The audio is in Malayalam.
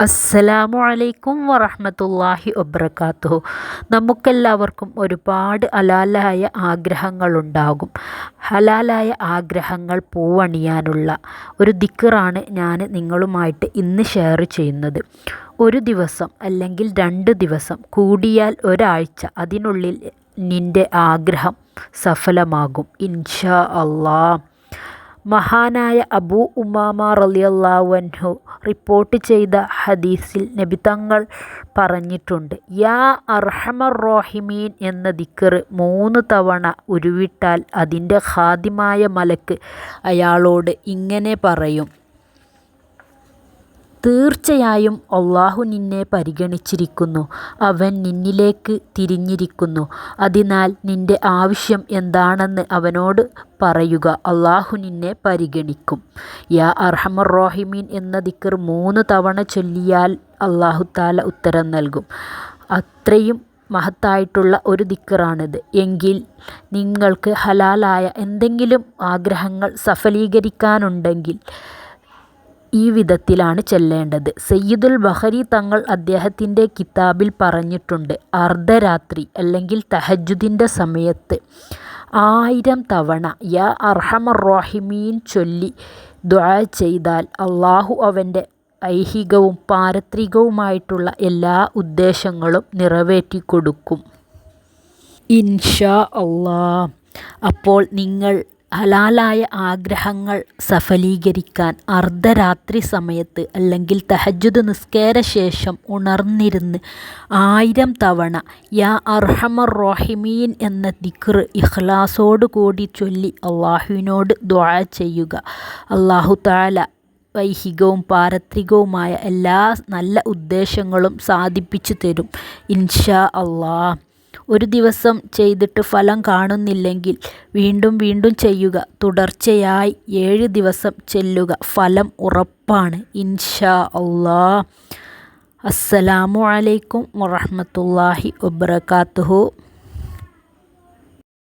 അസ്സലാമു അലൈക്കും വറഹമത്തല്ലാഹി വബർക്കാത്തു നമുക്കെല്ലാവർക്കും ഒരുപാട് ഹലാലായ ആഗ്രഹങ്ങളുണ്ടാകും. ഹലാലായ ആഗ്രഹങ്ങൾ പൂവണിയാനുള്ള ഒരു ദിക്കറാണ് ഞാൻ നിങ്ങളുമായിട്ട് ഇന്ന് ഷെയർ ചെയ്യുന്നത്. ഒരു ദിവസം അല്ലെങ്കിൽ രണ്ട് ദിവസം കൂടിയാൽ ഒരാഴ്ച അതിനുള്ളിൽ നിന്റെ ആഗ്രഹം സഫലമാകും. ഇൻഷാ അള്ളാ. മഹാനായ അബൂ ഉമാമ റലിയല്ലാവൻഹു റിപ്പോർട്ട് ചെയ്ത ഹദീസിൽ നബി തങ്ങൾ പറഞ്ഞിട്ടുണ്ട് യാ അർഹമർ റോഹിമീൻ എന്ന ദിക്കർ മൂന്ന് തവണ ഉരുവിട്ടാൽ അതിന്റെ ഖാദിമായ മലക്ക് അയാളോട് ഇങ്ങനെ പറയും തീർച്ചയായും അള്ളാഹു നിന്നെ പരിഗണിച്ചിരിക്കുന്നു. അവൻ നിന്നിലേക്ക് തിരിഞ്ഞിരിക്കുന്നു. അതിനാൽ നിന്റെ ആവശ്യം എന്താണെന്ന് അവനോട് പറയുക. അള്ളാഹു നിന്നെ പരിഗണിക്കും. യാ അർഹമർ റോഹിമീൻ എന്ന ദിക്കർ മൂന്ന് തവണ ചൊല്ലിയാൽ അള്ളാഹു താല ഉത്തരം നൽകും. അത്രയും മഹത്തായിട്ടുള്ള ഒരു ദിക്കറാണിത് എങ്കിൽ നിങ്ങൾക്ക് ഹലാലായ എന്തെങ്കിലും ആഗ്രഹങ്ങൾ സഫലീകരിക്കാനുണ്ടെങ്കിൽ ഈ വിധത്തിലാണ് ചെല്ലേണ്ടത്. സയ്യിദുൽ ബഹരി തങ്ങൾ അദ്ദേഹത്തിന്റെ കിതാബിൽ പറഞ്ഞിട്ടുണ്ട് അർദ്ധരാത്രി അല്ലെങ്കിൽ തഹജുദിന്റെ സമയത്ത് ആയിരം തവണ യ അർഹമർ റോഹിമീൻ ചൊല്ലി ദ്വാ ചെയ്താൽ അള്ളാഹു അവന്റെ ഐഹികവും പാരത്രികവുമായിട്ടുള്ള എല്ലാ ഉദ്ദേശങ്ങളും നിറവേറ്റിക്കൊടുക്കും. ഇൻഷാ അള്ളാ. അപ്പോൾ നിങ്ങൾ ഹലാലായ ആഗ്രഹങ്ങൾ സഫലീകരിക്കാൻ അർദ്ധരാത്രി സമയത്ത് അല്ലെങ്കിൽ തഹജുദ് നിസ്കാര ശേഷം ഉണർന്നിരുന്ന് ആയിരം തവണ യാ അർഹമർ റോഹിമീൻ എന്ന ദിക്ർ ഇഖ്ലാസോട് കൂടി ചൊല്ലി അള്ളാഹുവിനോട് ദ്വാ ചെയ്യുക. അള്ളാഹു താല വൈഹികവും പാരത്രികവുമായ എല്ലാ നല്ല ഉദ്ദേശങ്ങളും സാധിപ്പിച്ചു തരും. ഇൻഷാ അള്ളാഹ് ഒരു ദിവസം ചെയ്തിട്ട് ഫലം കാണുന്നില്ലെങ്കിൽ വീണ്ടും വീണ്ടും ചെയ്യുക. തുടർച്ചയായി ഏഴ് ദിവസം ചെല്ലുക. ഫലം ഉറപ്പാണ്. ഇൻഷാ അള്ളാ അസ്സലാമു അലൈക്കും വറഹമത്തല്ലാഹി വബർക്കാത്തുഹു